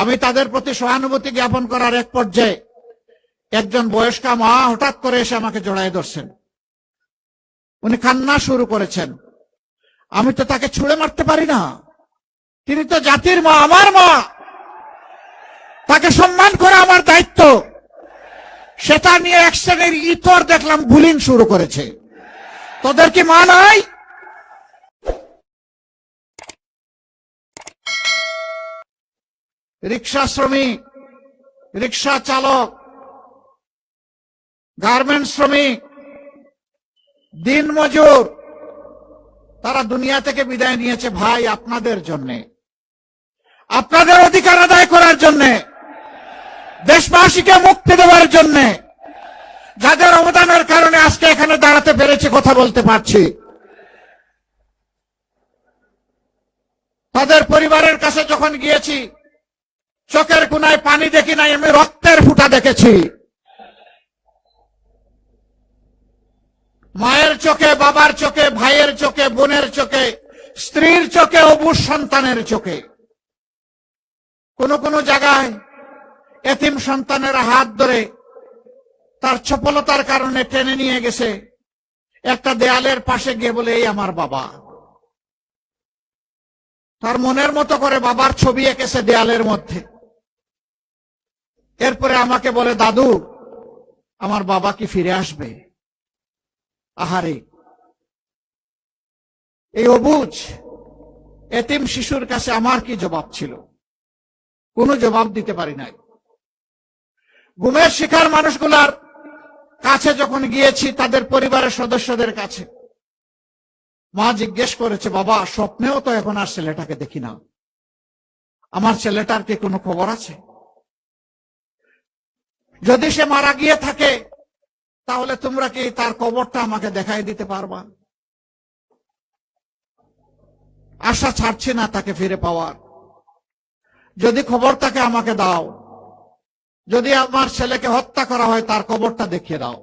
আমি তাদের প্রতি সহানুভূতি জ্ঞাপন করার এক পর্যায়ে একজন বয়স্কা মা হঠাৎ করে এসে আমাকে জড়াই ধরছেন। উনি কান্না শুরু করেছেন। আমি তো তাকে ছুঁড়ে মারতে পারি না। তিনি তো জাতির মা, আমার মা। তাকে সম্মান করা আমার দায়িত্ব। সেটা নিয়ে এক শ্রেণির ইতর দেখলাম বুলিং শুরু করেছে। তোদের কি মা নাই? রিক্সা শ্রমিক, রিক্সা চালক, গার্মেন্ট শ্রমিক, দিন মজুর, তারা দুনিয়া থেকে বিদায় নিয়েছে ভাই আপনাদের জন্যে। আপনাদের অধিকার আদায় করার জন্যে, দেশবাসীকে মুক্তি দেওয়ার জন্যে, যাদের অবদানের কারণে আজকে এখানে দাঁড়াতে পেরেছে কথা বলতে পারছি। তাদের পরিবারের কাছে যখন গিয়েছি চোখের কোনায় পানি দেখি নাই, আমি রক্তের ফুটা দেখেছি। মায়ের চোখে, বাবার চোখে, ভাইয়ের চোখে, বোনের চোখে, স্ত্রীর চোখে অবুজ সন্তানের চোখে। কোন কোন জায়গায় এতিম সন্তানের হাত ধরে তার চপলতার কারণে টেনে নিয়ে গেছে। একটা দেয়ালের পাশে গিয়ে বলে, এই আমার বাবা। তার মনের মতো করে বাবার ছবি এঁকেছে দেয়ালের মধ্যে। এরপরে আমাকে বলে, দাদু, আমার বাবা কি ফিরে আসবে? আহারে, এই অবুজ এতিম শিশুর কাছে আমার কি জবাব ছিল? কোনো জবাব দিতে পারি নাই। গুমের শিকার মানুষগুলার কাছে যখন গিয়েছি, তাদের পরিবারের সদস্যদের কাছে, মা জিজ্ঞেস করেছে, বাবা, স্বপ্নেও তো এখন আর ছেলেটাকে দেখি না। আমার ছেলেটার কি কোনো খবর আছে? যদি সে মারা গিয়ে থাকে, তাহলে তোমরা কি তার কবরটা আমাকে দেখাই দিতে পারবা? আশা ছাড়ছি না তাকে ফিরে পাওয়ার। যদি খবর তাকে আমাকে দাও, যদি আমার ছেলেকে হত্যা করা হয়, তার কবরটা দেখিয়ে দাও।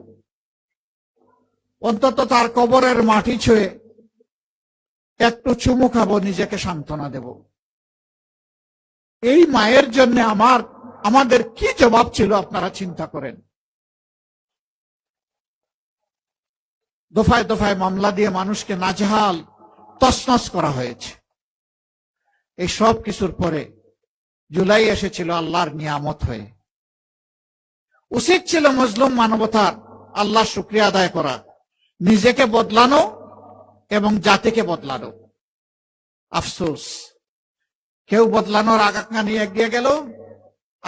অন্তত তার কবরের মাটি ছুঁয়ে একটু চুমু খাব, নিজেকে সান্ত্বনা দেব। এই মায়ের জন্য আমার আমাদের কি জবাব ছিল আপনারা চিন্তা করেন? দফায় দফায় মামলা দিয়ে মানুষকে নাজেহাল তসনস করা হয়েছে। এই সব কিছুর পরে জুলাই এসেছিল আল্লাহর নিয়ামত হয়ে। উচিত ছিল মজলুম মানবতার আল্লাহ শুক্রিয়া আদায় করা। নিজেকে বদলানো এবং জাতিকে বদলানো। আফসোস। কেউ বদলানোর আকাঙ্ক্ষা নিয়ে এগিয়ে গেল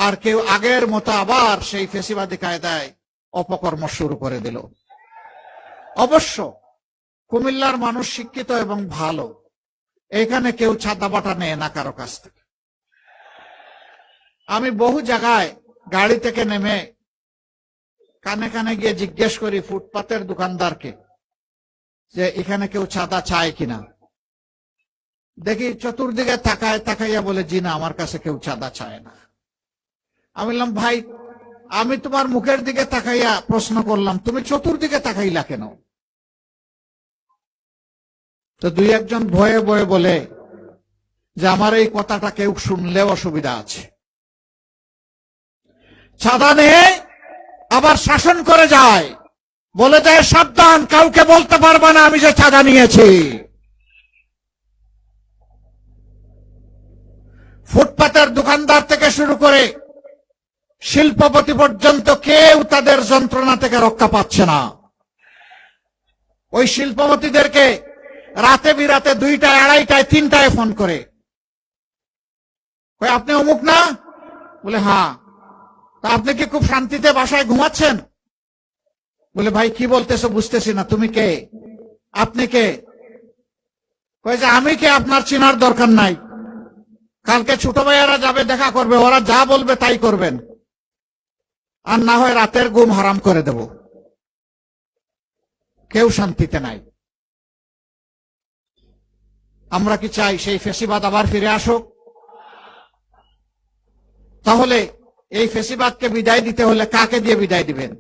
আর কেউ আগের মতো আবার সেই ফেসিবাদী কায়দায় অপকর্ম শুরু করে দিল। অবশ্য কুমিল্লার মানুষ শিক্ষিত এবং ভালো। এখানে কেউ ছাদা বাটা নেয় না কারও কাছ থেকে। আমি বহু জায়গায় গাড়ি থেকে নেমে কানে কানে গিয়ে জিজ্ঞেস করি ফুটপাতের দোকানদারকে যে এখানে কেউ ছাদা চায় কিনা। দেখি চতুর্দিকে তাকায় তাকাইয়া বলে, জি না, আমার কাছে কেউ চাঁদা চায় না। আমি বললাম, ভাই, আমি তোমার মুখের দিকে তাকাইয়া প্রশ্ন করলাম, তুমি চতুর্দিকে তাকাইলা কেন? তো দুই একজন ভয়ে ভয়ে বলে যে, আমার এই কথাটা কেউ শুনলেও অসুবিধা আছে। ছাদা নিয়ে আবার শাসন করে যায়। বলে যায় সাবধান, কাউকে বলতে পারবে না আমি যে চাঁদা নিয়েছি। ফুটপাতের দোকানদার থেকে শুরু করে শিল্পপতি পর্যন্ত কেউ তাদের যন্ত্রণা থেকে রক্ষা পাচ্ছে না। ওই শিল্পপতিদেরকে রাতে বিরাতে দুইটায়, আড়াইটায়, তিনটায় ফোন করে। আপনি অমুক না? বলে হ্যাঁ। তা আপনি কি খুব শান্তিতে বাসায় ঘুমাচ্ছেন? বলে, ভাই, কি বলতেছো বুঝতেছি না। তুমি কে? আপনি কে? যে, আমি কে? আপনার চিনার দরকার নাই। কালকে ছোট ভাইয়ারা যাবে, দেখা করবে। ওরা যা বলবে তাই করবেন। আর না হয় রাতের ঘুম হারাম করে দেব। কেউ শান্তিতে নাই। আমরা কি চাই সেই ফেসিবাদ আবার ফিরে আসুক? তাহলে এই ফেসিবাদকে বিদায় দিতে হলে কাকে দিয়ে বিদায় দিবেন?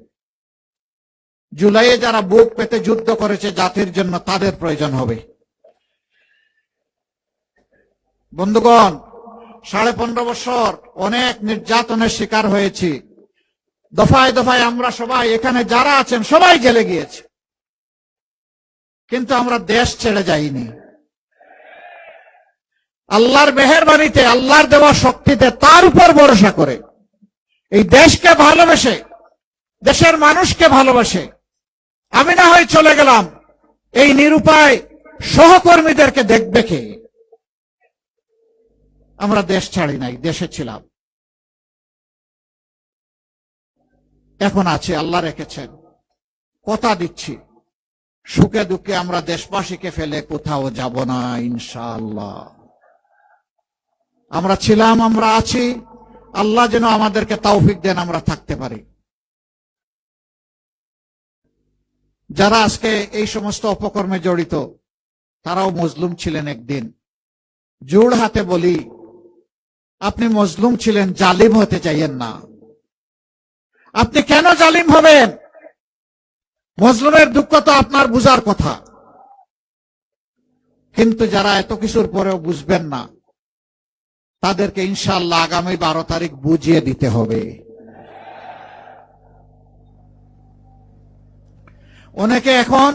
জুলাইয়ে যারা বুক পেতে যুদ্ধ করেছে জাতির জন্য তাদের প্রয়োজন হবে। বন্ধুগণ, সাড়ে পনেরো বছর অনেক নির্যাতনের শিকার হয়েছি। দফায় দফায় আমরা সবাই এখানে যারা আছেন, সবাই জেলে গিয়েছে। কিন্তু আমরা দেশ ছেড়ে যাইনি। আল্লাহর মেহরবানিতে, আল্লাহর দেওয়া শক্তিতে তার উপর ভরসা করে। এই দেশকে ভালোবেসে, দেশের মানুষকে ভালোবাসে আমি না হয় চলে গেলাম এই নিরুপায় সহকর্মীদেরকে দেখবে কে? আমরা দেশ ছাড়ি নাই, দেশে ছিলাম। এখন আছে, আল্লাহ রেখেছেন। কথা দিচ্ছি। সুখে দুঃখে আমরা দেশবাসীকে ফেলে কোথাও যাব না, ইনশাআল্লাহ। আমরা ছিলাম, আমরা আছি। আল্লাহ যেন আমাদেরকে তৌফিক দেন আমরা থাকতে পারি। যারা আজকে এই সমস্ত অপকর্মে জড়িত, তারাও মজলুম ছিলেন একদিন। জোড় হাতে বলি, আপনি মজলুম ছিলেন, জালিম হতে চাইয়েন না। আপনি কেন জালিম হবেন? মজলুমের দুঃখ তো আপনার বুঝার কথা। কিন্তু যারা এত কিছুর পরেও বুঝবেন না, তাদেরকে ইনশাল্লাহ আগামী বারো তারিখ বুঝিয়ে দিতে হবে। অনেকে এখন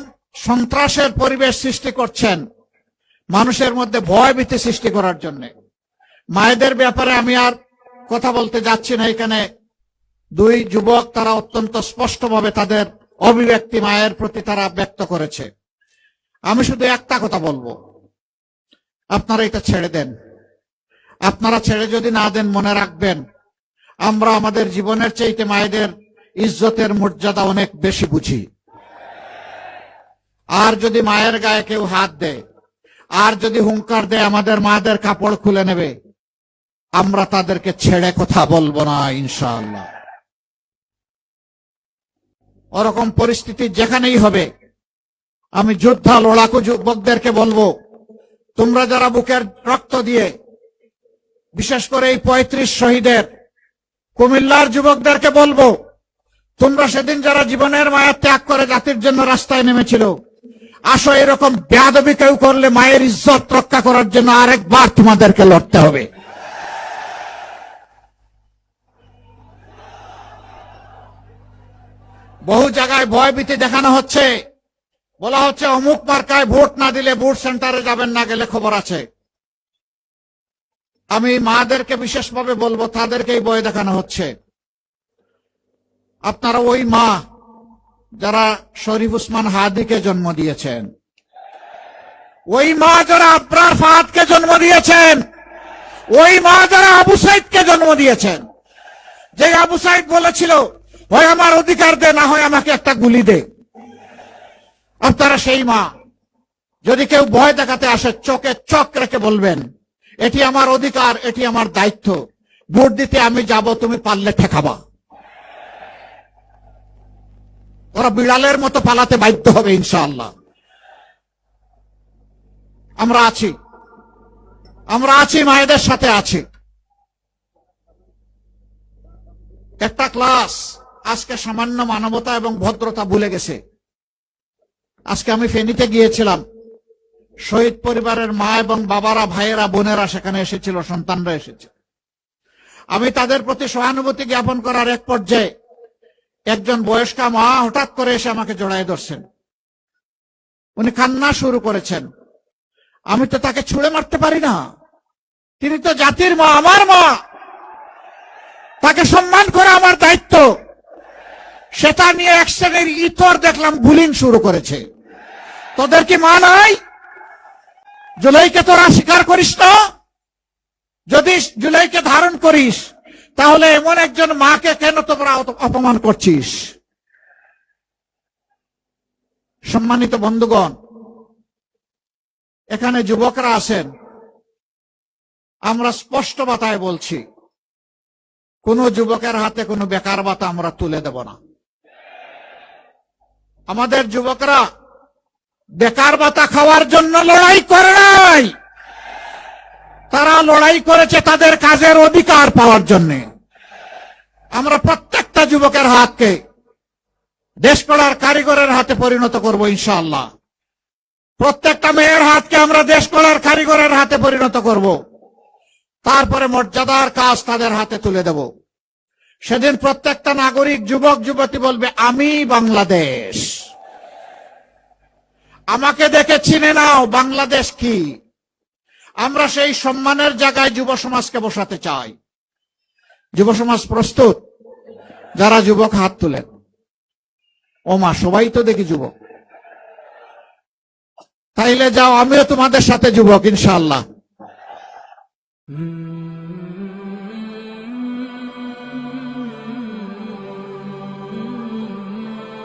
সন্ত্রাসের পরিবেশ সৃষ্টি করছেন, মানুষের মধ্যে ভয় ভীতি সৃষ্টি করার জন্য। মায়েদের ব্যাপারে আমি আর কথা বলতে যাচ্ছি না এখানে। দুই যুবক তারা অত্যন্ত স্পষ্টভাবে তাদের অভিব্যক্তি মায়ের প্রতি তারা ব্যক্ত করেছে। আমি শুধু একটা কথা বলব। আপনারা এটা ছেড়ে দেন। আপনারা ছেড়ে যদি না দেন, মনে রাখবেন, আমরা আমাদের জীবনের চাইতে মায়েদের ইজ্জতের মর্যাদা অনেক বেশি বুঝি। আর যদি মায়ের গায়ে কেউ হাত দেয়, আর যদি হুঙ্কার দেয়, আমাদের মাদের কাপড় খুলে নেবে, আমরা তাদেরকে ছেড়ে কথা বলব না, ইনশাআল্লাহ। ওরকম পরিস্থিতি যেখানেই হবে। আমি যোদ্ধা লড়াকু যুবকদেরকে বলব, তোমরা যারা বুকের রক্ত দিয়ে, বিশেষ করে এই পঁয়ত্রিশ শহীদের, কুমিল্লার যুবকদেরকে বলব, তোমরা সেদিন যারা জীবনের মায়া ত্যাগ করে জাতির জন্য রাস্তায় নেমেছিল, আসো এরকম বেয়াদবি কেউ করলে মায়ের ইজ্জত রক্ষা করার জন্য আরেকবার তোমাদেরকে লড়তে হবে। বহু জায়গায় ভয়ভীতি দেখানো হচ্ছে। বলা হচ্ছে অমুক মার্কায় ভোট না দিলে ভোট সেন্টারে যাবেন না গেলে খবর আছে। আমি মাদেরকে বিশেষভাবে বলব, তাদেরকেই ভয় দেখানো হচ্ছে। আপনারা ওই মা যারা শরীফ উসমান হাদিকে জন্ম দিয়েছেন, ওই মা যারা আব্রার ফাহাদকে জন্ম দিয়েছেন, ওই মা যারা আবু সাইদকে জন্ম দিয়েছেন। যে আবু সাইদ বলেছিল হয় আমার অধিকার দে, না হয় আমাকে একটা গুলি দে। আপনারা সেই মা, যদি কেউ ভয় দেখাতে আসে, চোখে চোখ রেখে বলবেন, এটি আমার অধিকার, এটি আমার দায়িত্ব। ভোট দিতে আমি যাব, তুমি পারলে ঠেকাবা। ওরা বিড়ালের মতো পালাতে বাধ্য হবে, ইনশাআল্লাহ। আমরা আছি। আমরা আছি, মায়েদের সাথে আছি। একটা ক্লাস। আজকে সামান্য মানবতা এবং ভদ্রতা ভুলে গেছে। আজকে আমি ফেনীতে গিয়েছিলাম। শহীদ পরিবারের মা এবং বাবারা, ভাইয়েরা, বোনেরা সেখানে এসেছিল, সন্তানরা এসেছে। আমি তাদের প্রতি সহানুভূতি জ্ঞাপন করার এক পর্যায়ে একজন বয়স্কা মা হঠাৎ করে এসে আমাকে জড়াই ধরছেন। উনি কান্না শুরু করেছেন। আমি তো তাকে ছুঁড়ে মারতে পারি না। তিনি তো জাতির মা, আমার মা। তাকে সম্মান করা আমার দায়িত্ব। সেটা নিয়ে এক শ্রেণির ইতর দেখলাম বুলিং শুরু করেছে। তোদের কি মা নাই? জুলাইকে তোরা স্বীকার করিস না? যদি জুলাইকে ধারণ করিস, তাহলে এমন একজন মাকে কেন তোমরা অপমান করছিস? সম্মানিত বন্ধুগণ, এখানে যুবকরা আছেন। আমরা স্পষ্ট বাতায় বলছি, কোন যুবকের হাতে কোনো বেকার বাতা আমরা তুলে দেব না। আমাদের যুবকরা বেকার বাতা খাওয়ার জন্য লড়াই করে নাই। তারা লড়াই করেছে তাদের কাজের অধিকার পাওয়ার জন্য। আমরা প্রত্যেকটা যুবকের হাতকে দেশ গড়ার কারিগরের হাতে পরিণত করব ইনশাআল্লাহ। প্রত্যেকটা মেয়ের হাতকে আমরা দেশ গড়ার কারিগরের হাতে পরিণত করব। তারপরে মর্যাদার কাজ তাদের হাতে তুলে দেব। সেদিন প্রত্যেকটা নাগরিক, যুবক, যুবতী বলবে, আমি বাংলাদেশ। আমাকে দেখে চিনে নাও, বাংলাদেশ কি? আমরা সেই সম্মানের জায়গায় যুব সমাজকে বসাতে চাই। যুব সমাজ প্রস্তুত? যারা যুবক হাত তুলেন। ও মা, সবাই তো দেখি যুবক। তাইলে যাও, আমিও তোমাদের সাথে যুবক, ইনশাআল্লাহ।